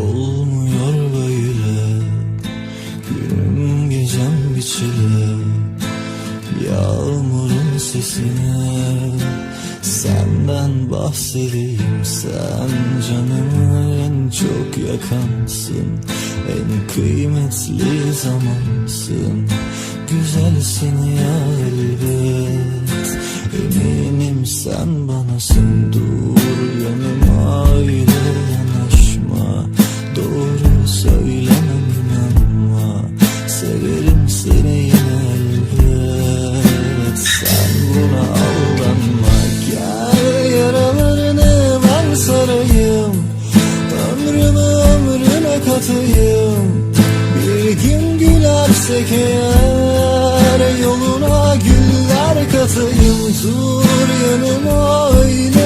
Olmuyor böyle. Günüm gecem biçile Yağmurun sesine. Senden bahsedeyim. Sen canımı en çok yakansın. En kıymetli zamansın. Güzelsin ya elbet Söylemem inanma Severim seni yine elbet. Sen buna aldanma Gel yaralarını ben sarayım. Ömrümü ömrüne katayım. Bir gün gülersek eğer Yoluna güller katayım. Dur yanıma öyle